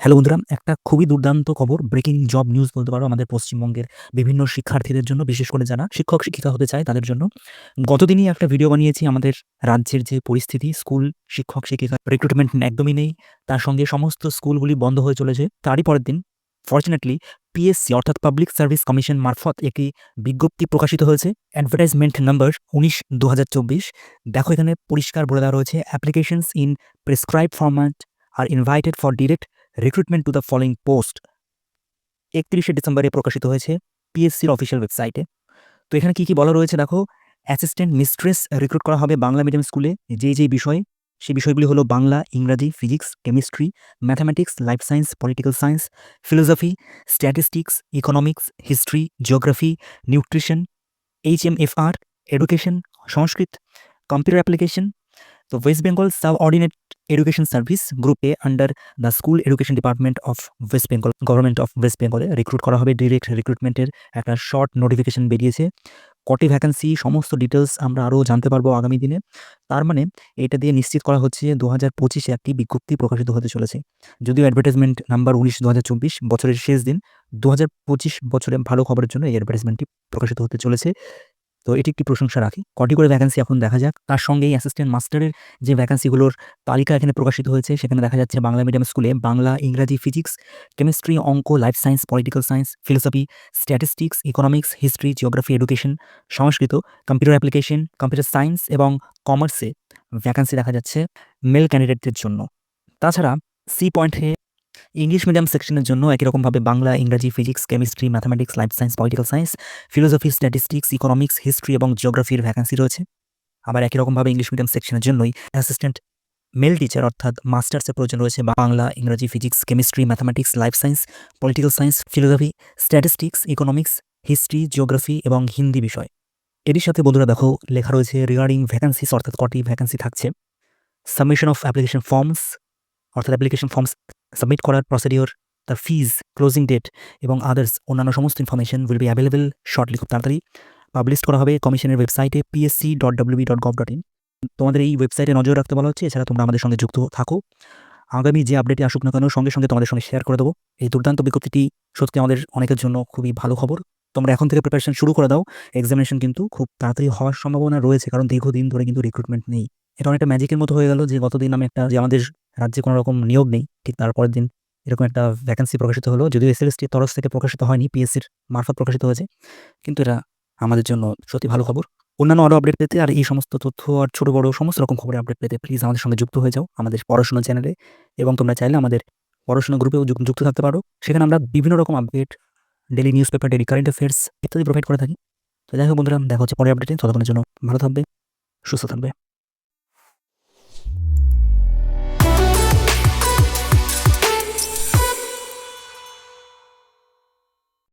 Hello বন্ধুরা, একটা খুবই দুর্দান্ত খবর ব্রেকিং জব নিউজ বলতে পারো আমাদের পশ্চিমবঙ্গের বিভিন্ন শিক্ষার্থীদের জন্য, বিশেষ করে যারা শিক্ষক, শিক্ষিকা হতে চায় তাদের জন্য। গতদিনই একটা ভিডিও বানিয়েছি আমাদের রাজ্যের যে পরিস্থিতি স্কুল শিক্ষক, শিক্ষিকা রিক্রুটমেন্ট একদমই নেই, তার সঙ্গে সমস্ত স্কুলগুলি বন্ধ হয়ে চলেছে। তারই পরের দিন ফর্চুনেটলি পিএসসি অর্থাৎ পাবলিক সার্ভিস কমিশন মারফত একটি বিজ্ঞপ্তি প্রকাশিত হয়েছে। অ্যাডভার্টাইজমেন্ট নাম্বার উনিশ দু দেখো এখানে পরিষ্কার বলে দেওয়া রয়েছে applications in prescribe format are invited for direct recruitment to the following post একত্রিশে ডিসেম্বরে প্রকাশিত হয়েছে পিএসসির অফিসিয়াল ওয়েবসাইটে তো এখানে কি কি বলা রয়েছে দেখো? অ্যাসিস্ট্যান্ট মিস্ট্রেস রিক্রুট করা হবে বাংলা মিডিয়াম স্কুলে যেই যেই বিষয় সেই বিষয়গুলি হলো বাংলা, ইংরাজি physics chemistry mathematics life science political science philosophy statistics economics history geography nutrition H M F R education Sanskrit computer application তো West Bengal subordinate education service গ্রুপে under the school education department of West Bengal government of West বেঙ্গলে recruit করা হবে। Direct রিক্রুটমেন্টের একটা short notification বেরিয়েছে। কটি vacancy সমস্ত details আমরা আরও জানতে পারব আগামী দিনে। তার মানে এটা দিয়ে নিশ্চিত করা হচ্ছে দু হাজার পঁচিশে একটি বিজ্ঞপ্তি প্রকাশিত হতে চলেছে। যদিও অ্যাডভার্টাইজমেন্ট নাম্বার উনিশ দু হাজার চব্বিশ বছরের শেষ দিন দু হাজার পঁচিশ বছরে ভালো খবরের জন্য এই অ্যাডভার্টাইজমেন্টটি প্রকাশিত হতে চলেছে। তো এটি একটি প্রশংসা রাখি। কটি করে ভ্যাকান্সি এখন দেখা যাক। তার সঙ্গে এই অ্যাসিস্ট্যান্ট মাস্টারের যে ভ্যাকান্সিগুলোর তালিকা এখানে প্রকাশিত হয়েছে, সেখানে দেখা যাচ্ছে বাংলা মিডিয়াম স্কুলে বাংলা, ইংরাজি ফিজিক্স কেমিস্ট্রি অঙ্ক life science political science philosophy statistics economics history geography education Sanskrit computer application computer science এবং কমার্সে ভ্যাকান্সি দেখা যাচ্ছে মেল ক্যান্ডিডেটদের জন্য। তাছাড়া সি পয়েন্টে ইংলিশ মিডিয়াম সেকশনের জন্য একই রকমভাবে বাংলা, ইংরাজি physics chemistry mathematics life science political science philosophy statistics economics history এবং জিওগ্রাফির ভ্যাকান্সি রয়েছে। আবার একই রকমভাবে ইংলিশ মিডিয়াম সেকশনের জন্যই অ্যাসিস্ট্যান্ট মেল টিচার অর্থাৎ মাস্টার্সের প্রয়োজন রয়েছে বাংলা, ইংরাজি physics chemistry mathematics life science political science philosophy statistics economics history geography এবং হিন্দি বিষয়। এরই সাথে বন্ধুরা দেখো, লেখা রয়েছে রিগার্ডিং ভ্যাকান্সিস অর্থাৎ কটি ভ্যাকান্সি থাকছে। সাবমিশন অফ অ্যাপ্লিকেশন ফর্মস অর্থাৎ অ্যাপ্লিকেশন ফর্মস সাবমিট করার প্রসিডিওর তার ফিজ ক্লোজিং ডেট এবং আদার্স অন্যান্য সমস্ত information will be available shortly খুব তাড়াতাড়ি। পাবলিশ করা হবে কমিশনের ওয়েবসাইটে PSC dot WB dot gov dot in তোমাদের এই ওয়েবসাইটে নজর রাখতে বলা হচ্ছে, এছাড়া তোমরা আমাদের সঙ্গে যুক্ত থাকো। আগামী যে আপডেটে আসুক না কেন, সঙ্গে সঙ্গে তোমাদের সঙ্গে শেয়ার করে দেবো। এই দুর্দান্ত বিজ্ঞপ্তিটি সত্যি আমাদের অনেকের জন্য খুবই ভালো খবর। তোমরা এখন থেকে প্রিপারেশন শুরু করে দাও। এক্সামিনেশন কিন্তু খুব তাড়াতাড়ি হওয়ার সম্ভাবনা রয়েছে, কারণ দীর্ঘদিন ধরে কিন্তু রিক্রুটমেন্ট নেই। এটা অনেকটা ম্যাজিকের মতো হয়ে গেল যে গতদিন আমি একটা যে আমাদের রাজ্যে কোনো রকম নিয়োগ নেই, ঠিক তারপরের দিন এরকম একটা ভ্যাকেন্সি প্রকাশিত হলো, যদিও এসএলএসটির তরফ থেকে প্রকাশিত হয়নি পিএসসির মারফত প্রকাশিত হয়েছে, কিন্তু এটা আমাদের জন্য সত্যি ভালো খবর। অন্যান্য আরও আপডেট পেতে আর এই সমস্ত তথ্য আর ছোটো, বড়ো সমস্ত রকম খবরের আপডেট পেতে প্লিজ আমাদের সঙ্গে যুক্ত হয়ে যাও, আমাদের পড়াশোনা চ্যানেলে এবং তোমরা চাইলে আমাদের পড়াশোনা গ্রুপেও যুক্ত থাকতে পারো। সেখানে আমরা বিভিন্ন রকম update daily news paper daily current affairs ইত্যাদি প্রোভাইড করে থাকি। তো যাই হোক বন্ধুরা, দেখা হচ্ছে পরের আপডেটে ততক্ষণের জন্য ভালো থাকবে, সুস্থ থাকবে।